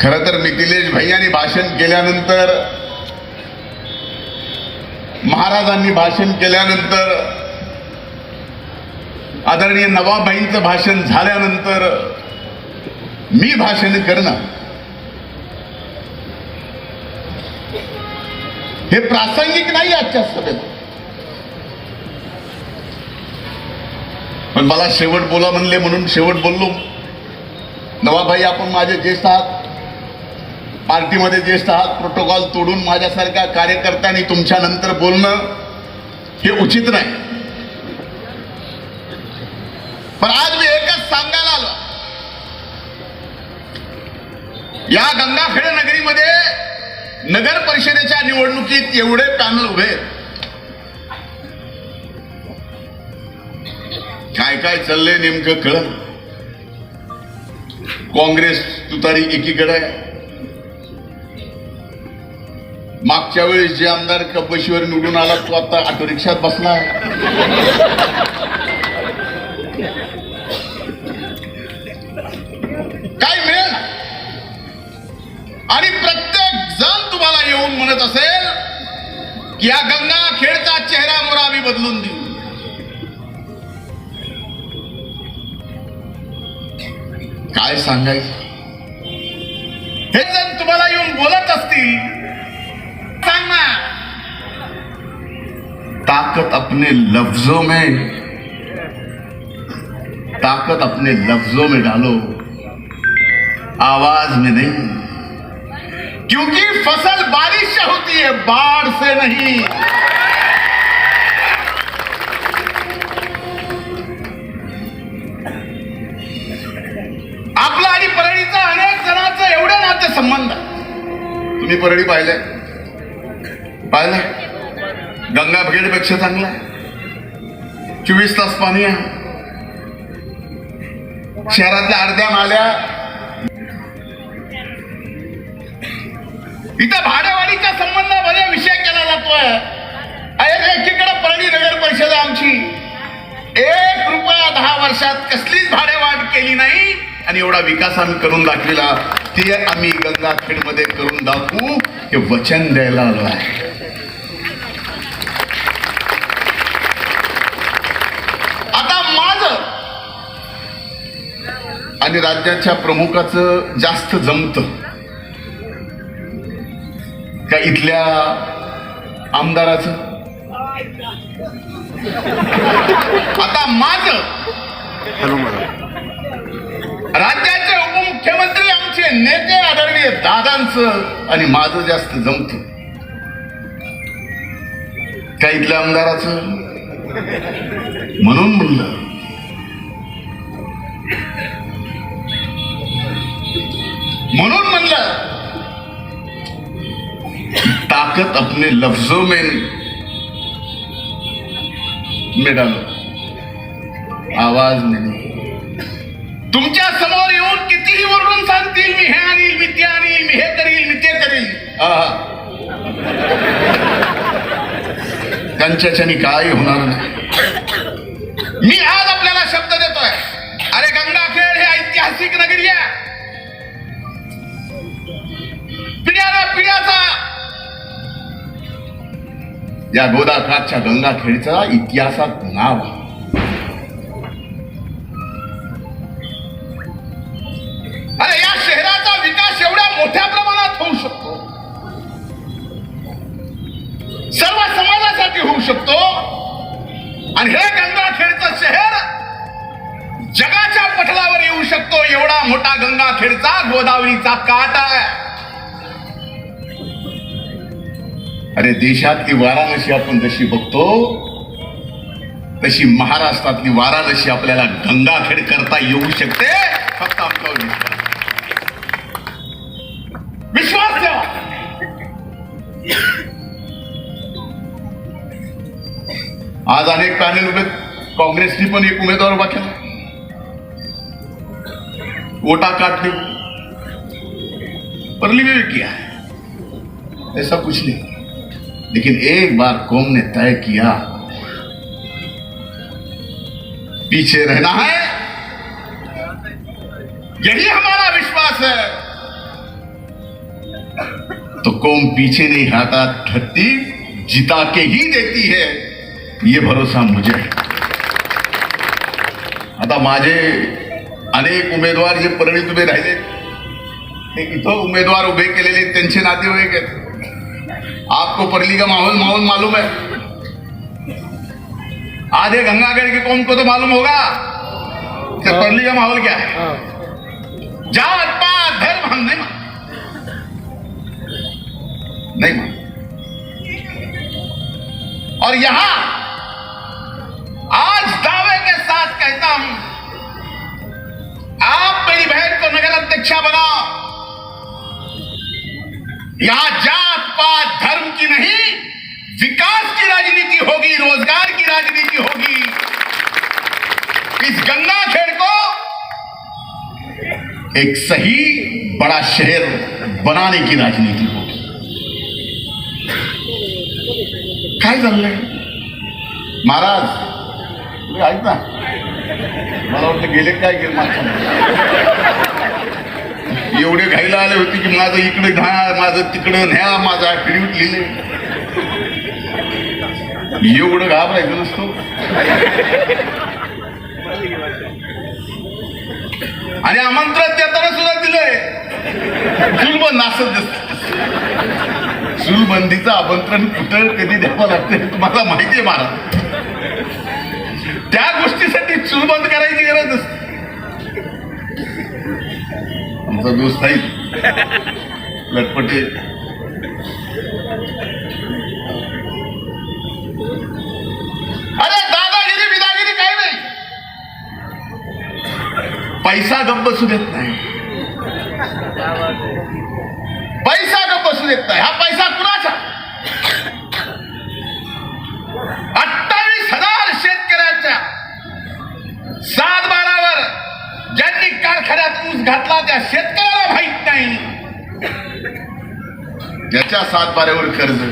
खरं तर मिथिलेश भैयानी भाषण केल्यानंतर महाराजांनी भाषण केल्यानंतर आदरणीय नवाबाईंचं भाषण झाल्यानंतर मी भाषण करणं. हे प्रासंगिक नाही आजच्या सभेत. पण मला शेवट बोला म्हणले म्हणून शेवट बोललो. नवाबाई आपण माझे ज्येष्ठ आहात. पार्टीमध्ये ज्येष्ठ आहात प्रोटोकॉल तोडून माझ्यासारख्या कार्यकर्त्यांनी तुमच्या नंतर बोलणं हे उचित नाही. पण आज मी एकच सांगायला आलो. या गंगाखेड नगरीमध्ये नगर परिषदेच्या निवडणुकीत एवढे पॅनल उभे काय काय चाललंय नेमकं कळ काँग्रेस तुतारी एकीकडे आहे. मागच्या वेळेस जे आमदार कपशीवर निवडून आला तो आता ऑटो रिक्षात बसला काय मिळेल? आणि प्रत्येक जण तुम्हाला येऊन म्हणत असेल की या गंगा खेळचा चेहरा मोरा आम्ही बदलून देऊ. काय सांगायचं? हे जण तुम्हाला येऊन बोलत असतील सांग ताकत अपने लफ्जों में ताकत अपने लफ्जों में डालो। आवाज में नहीं क्योंकि फसल बारिश से होती है बाढ़ से नहीं। आपला आणि परळीचा अनेक जणांचं एवढं नाते संबंध. तुम्ही परळी पाहिलंय? पाहिलंय गंगा ब्रिगेडपेक्षा चांगला आहे. चोवीस तास पाणी आहे. शहरातल्या अर्ध्या नाल्या. इथं भाडेवाडीच्या संबंधामध्ये विषय केला जातोय. अरे एकीकडे परळी नगर परिषद आहे आमची. एक रुपया दहा वर्षात कसलीच भाडेवाढ केली नाही. आणि एवढा विकास आम्ही करून दाखविला. ते आम्ही गंगाखेडमध्ये करून दाखवू. हे वचन द्यायला आलो आहे. आणि राज्याच्या प्रमुखाचं जास्त जमत. का इथल्या आमदाराचं? आता माझ. राज्याचे उपमुख्यमंत्री आमचे नेते आदरणीय दादांचं आणि माझं जास्त जमत. का इथल्या आमदाराचं? म्हणून म्हणलं. म्हणून म्हणलं ताकत अपने लफ्जों में मिळालो आवाज में तुमच्यासमोर येऊन कितीही वरून सांगतील मी हे आणील मी ते आणील मी हे करील मी ते करील. त्यांच्याच्याने काय होणार नाही. मी या गोदाकाठच्या गंगाखेडचा इतिहासात नाव आहे. अरे या शहराचा विकास एवढ्या मोठ्या प्रमाणात होऊ शकतो. सर्व समाजासाठी होऊ शकतो. आणि हे गंगाखेडचं शहर जगाच्या पटलावर येऊ शकतो. एवढा मोठा गंगाखेडचा गोदावरीचा काट आहे. अरे देशातली वाराणसी आपण जशी बघतो, तशी महाराष्ट्रातली वाराणसी आपल्याला गंगाखेड करता येऊ शकते, फक्त आमच्यावर विश्वास विश्वास ठेवा. आज अनेक पॅनल उभे, काँग्रेसनी पण एक उमेदवार उभा केला. वोटा काटने पर लिखे किया है ऐसा कुछ नहीं. लेकिन एक बार कौम ने तय किया, पीछे रहना है। यही हमारा विश्वास है। तो कौम पीछे नहीं हटा थकती जिता के ही देती है, ये भरोसा मुझे आता माझे अनेक उमेदवार जे परळीत उभे राहिले ते इथं उमेदवार उभे केलेले त्यांचे नातेवाईक आहेत आपको परली का माहौल माहौल मालूम है। आधे गंगागढ़ के कौन को तो मालूम होगा कि परली का माहौल क्या है। जात पात धर्म हम नहीं मान नहीं मान और यहाँ आज दावे के साथ कहता हूँ आप मेरी बहन को नगर अध्यक्षा बनाओ। यहाँ जात पात धर्म की नहीं विकास की राजनीति होगी, रोज़गार की राजनीति होगी। इस गंगा खेड़ को एक सही बड़ा शहर बनाने की राजनीति होगी। काय चाललंय महाराज ऐक ना. मला वाटतं गेले काय गेले मागच्या एवढे घाईला आले होते की माझं इकडे घ्या माझं तिकडं न्या, माझं ऍफिडेविट लिहिले. एवढं घाबरायचं नसतो. आणि आमंत्रण देताना सुद्धा दिलंय. चुलबंद नासत दिसत. चुलबंदीचं आमंत्रण कुठं कधी द्यावं लागतं हे तुम्हाला माहितीये आहे महाराज त्या गोष्टीसाठी चुलबंद करायची गरज असते आमचा दोस्त आहे. लटपटे पैसा गप बसू देत नाही. पैसा गप बसू देत नाही. हा पैसा कुणाचा? अठ्ठावीस हजार शेतकऱ्यांच्या सात बारावर ज्यांनी कारखान्यात ऊस घातला त्या शेतकऱ्याला माहीत नाही. ज्याच्या सात कर्ज कर्ज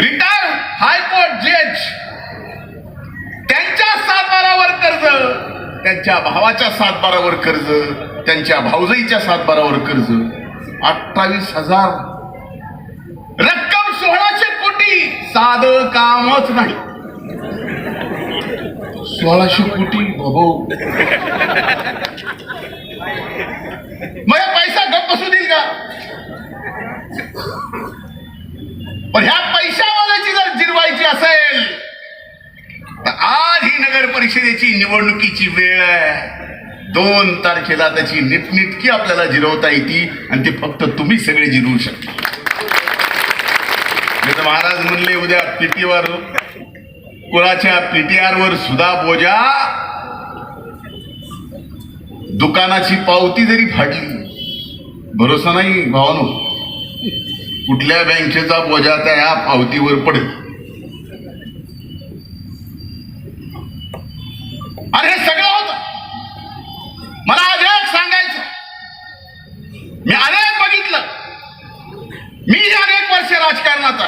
रिटायर हायकोर्ट जज त्यांच्या सात बारावर कर्ज त्यांच्या भावाच्या सातबारावर कर्ज त्यांच्या भाऊजाईच्या सातबारावर कर्ज. अठ्ठावीस हजार. रक्कम सोळाशे कोटी. साध कामच नाही. सोळाशे कोटी बाबो. मग पैसा गप्प बसू देईल का? पण ह्या पैशावाल्याची जर जिरवायची असेल नगर परिषदेची निवडणुकीची वेळ आहे. दोन तारखेला त्याची नीटनिटकी आपल्याला जिरवता येते आणि ते फक्त तुम्ही सगळे जिरवू शकता. महाराज म्हणले उद्या पीटीवर कुणाच्या पीटीआर हो. वर सुद्धा बोजा. दुकानाची पावती जरी फाडली भरोसा नाही भावानो. कुठल्या बँकेचा बोजा त्या पावतीवर पडेल? अरे हे सगळं होत. मला आज एक सांगायचं. मी अनेक बघितलं. मी अनेक वर्ष राजकारणात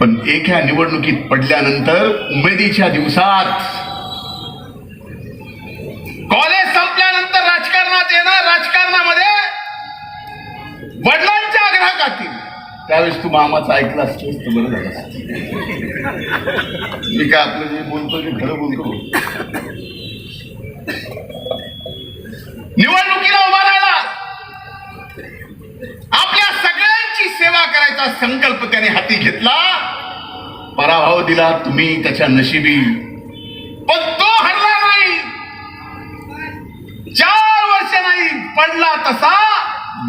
पण एका निवडणुकीत पडल्यानंतर उमेदीच्या दिवसात त्यावेळेस तू मामाचं ऐकलं असतंस तर बरं झालं मी काय आपलं जे बोलतो ते खरं बोलतो. निवडणुकीला उभा राहिला आपल्या सगळ्यांची सेवा करायचा संकल्प त्याने हाती घेतला. पराभव दिला तुम्ही त्याच्या नशिबी पण तो हरला नाही चार वर्ष नाही पडला तसा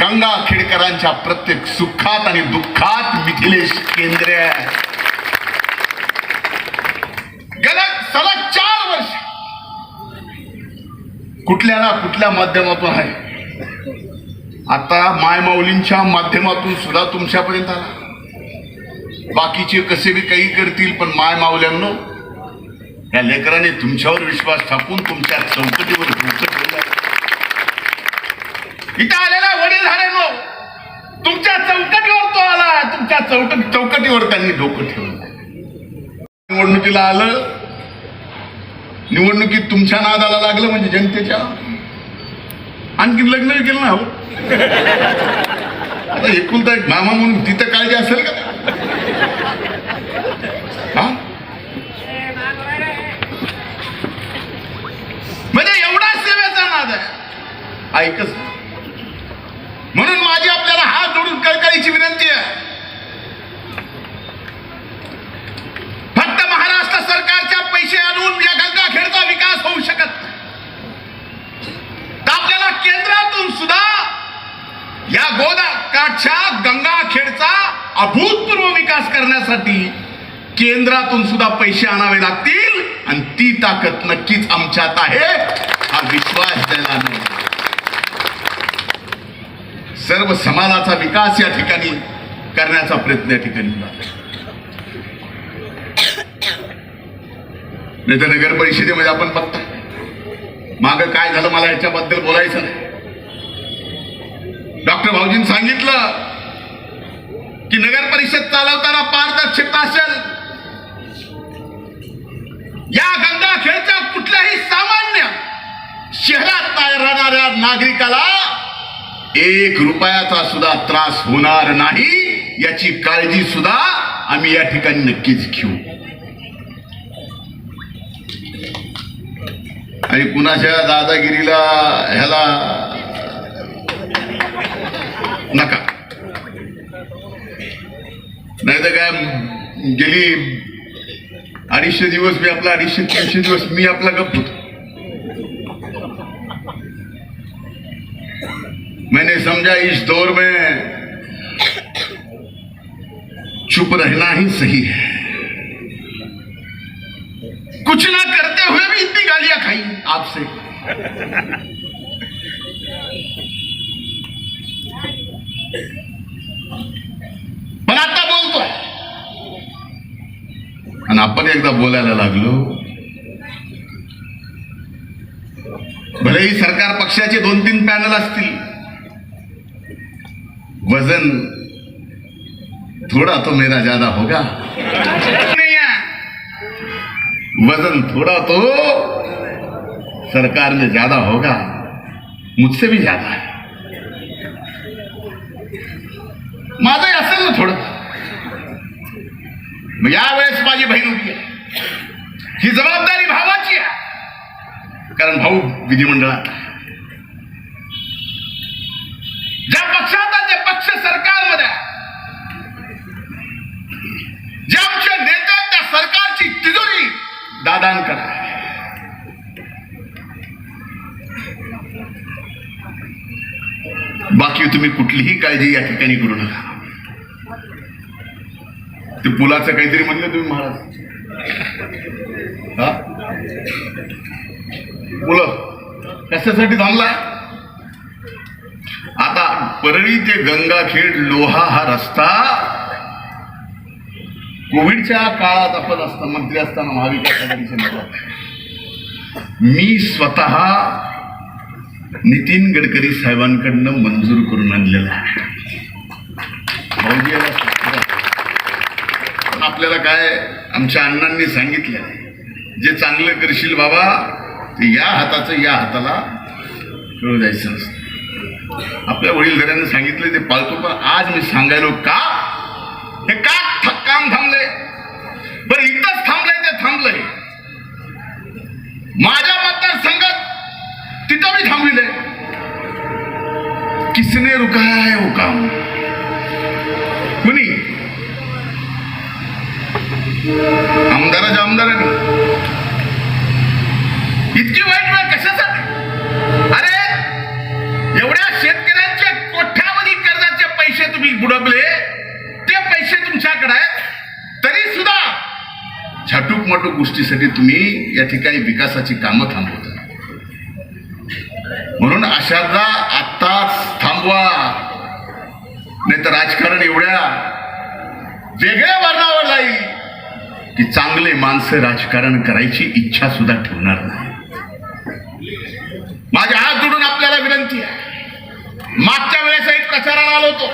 गंगा खेडकरांच्या प्रत्येक सुखात आणि दुःखात मिथिलेश केंद्र आहे. गलत सलग चार वर्ष. कुठल्या ना कुठल्या माध्यमातून आहे. आता मायमाऊलींच्या माध्यमातून सुद्धा तुमच्यापर्यंत आला. बाकीचे कसे बी काही करतील पण माय माऊल्यांनो या लेकराने तुमच्यावर विश्वास टाकून तुमच्या चौकटीवर डोकं ठेवलं इथं आलेला वडील झालेलो तुमच्या चौकटीवर तो आला. तुमच्या चौक चौकटीवर त्यांनी डोकं ठेवलं. निवडणुकीला आलं. निवडणुकीत तुमच्या नादाला लागलं म्हणजे जनतेच्या. आणखी लग्न केलं ना हो. आता एकुलता एक मामा म्हणून तिथं काळजी असेल का? हा? म्हणजे एवढा सेवेचा नाद आहे. ऐकच म्हणून माझी आपल्याला हात जोडून कळकळीची विनंती आहे. फक्त महाराष्ट्र सरकारच्या पैसे आणून या गंगाखेडचा विकास होऊ शकत तर आपल्याला केंद्रातून सुद्धा या गोदा काठच्या गंगाखेडचा अभूतपूर्व विकास करण्यासाठी केंद्रातून सुद्धा पैसे आणावे लागतील आणि ती ताकद नक्कीच आमच्यात आहे. हा विश्वास द्यायला सर्व समाजाचा विकास या ठिकाणी करण्याचा प्रयत्न या ठिकाणी नाही तर नगर परिषदेमध्ये आपण बघता. माग काय झालं मला याच्याबद्दल बोलायचं नाही. डॉक्टर भाऊजींनी सांगितलं की नगर परिषद चालवताना पारदर्शकता असेल. या गंगाखेडच्या कुठल्याही सामान्य शहरात राहणाऱ्या नागरिकाला एक रुपयाचा सुद्धा त्रास होणार नाही याची काळजी सुद्धा आम्ही या ठिकाणी नक्कीच घेऊ. आणि कुणाच्या दादागिरीला ह्याला नका. नाही तर काय गेली अडीचशे दिवस मी आपला अडीचशे तीनशे दिवस मी आपला गप्प होतो. मैंने समझा इस दौर में चुप रहना ही सही है। कुछ ना करते हुए भी इतनी गालियां खाई आपसे। पण आता बोलतोय आणि आपण एकदा बोलायला लागलो भलेही सरकार पक्षाचे दोन तीन पॅनल असतील वजन थोड़ा तो मेरा ज्यादा होगा। वजन थोड़ा तो सरकार में ज्यादा होगा। मुझसे भी ज्यादा है। माझंही असेल ना थोडं। मग यावेळेस माझी बहीण उभी आहे ही जबाबदारी भावाची आहे कारण भाऊ विधिमंडळात आहे. ज्या पक्षात आहे, ते पक्ष सरकारमध्ये आहे. जे आमचे नेते आहेत, त्या सरकारची तिजोरी दादांकडे आहे. बाकी तुम्ही कुठलीही काळजी या ठिकाणी करू नका. ते पुलाचं काहीतरी म्हणलं तुम्ही महाराज. हा? पुलं. कशासाठी थांबला? आता परळी ते गंगाखेड लोहा हा रस्ता कोविडच्या काळात आपण असता मंत्री असताना महाविकास आघाडीचे मी स्वतः नितीन गडकरी साहेबांकडनं मंजूर करून आणलेला आहे. भाऊजी आपल्याला काय आमच्या अण्णांनी सांगितलं जे चांगलं करशील बाबा ते या हाताचं या हाताला कळू द्यायचं नसतं आपल्या वडीलधाऱ्यांनी सांगितलं ते पाळतो पण आज मी सांगायलो का? हे का थ- काम थांबलंय? बरं इथंच थांबलंय ते थांबलंय. माझ्या तिथं मी किसने रुकाया है वो काम? कुणी आमदाराच्या आमदारांनी इतकी वाईट वेळ कशासाठी? अरे एवढ्या शेतकऱ्यांच्या कोठ्यावधी कर्जाचे पैसे तुम्ही बुडवले ते पैसे तुमच्याकडे आहेत तरी सुद्धा छाटूक माटूक गोष्टीसाठी तुम्ही या ठिकाणी विकासाची कामं थांबवता. म्हणून अशाला आत्ताच थांबवा. नाही तर राजकारण एवढ्या वेगळ्या वर्णावर जाईल की चांगले माणसं राजकारण करायची इच्छा सुद्धा ठेवणार नाही. माझ्या हात जोडून आपल्याला विनंती आहे. मागच्या वेळेसही प्रचाराला आलो होतो.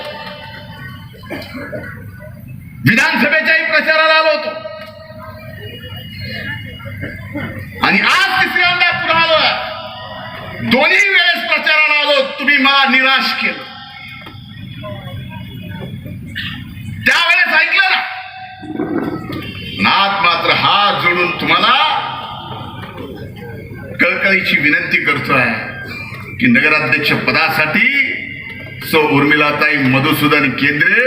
विधानसभेच्याही प्रचाराला आलो होतो. आणि आज तिसऱ्यांदा पुन्हा आलोय. दोन्ही वेळेस प्रचाराला आलो तुम्ही मला निराश केलं. त्यावेळेस ऐकलं ना? नाथ मात्र हात जोडून तुम्हाला कळकळीची विनंती करतोय की नगराध्यक्ष पदासाठी सौ उर्मिलाताई मधुसूदन केंद्रे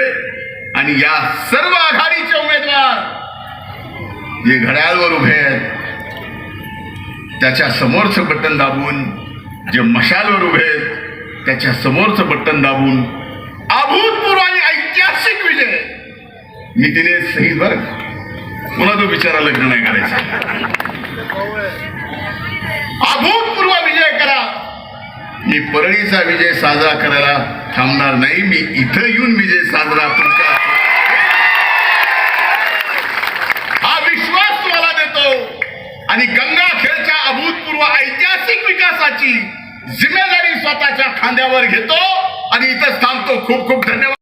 आणि या सर्व आघाडीचे उमेदवार जे घड्याळवर उभे आहेत त्याच्या समोरचं बटन दाबून जे मशालवर उभे आहेत त्याच्या समोरचं बटन दाबून अभूतपूर्व आणि ऐतिहासिक विजय. नितीने सही बर पुन्हा तो बिचारा लग्न नाही करायचा. अभूतपूर्व विजय करा. मी परळीचा विजय साजरा करायला थांबणार नाही. मी इथं येऊन विजय साजरा तुमचा हा विश्वास तुम्हाला देतो. आणि गंगाखेडच्या अभूतपूर्व ऐतिहासिक विकासाची जिम्मेदारी स्वतःच्या खांद्यावर घेतो आणि इथंच थांबतो. खूप खूप धन्यवाद.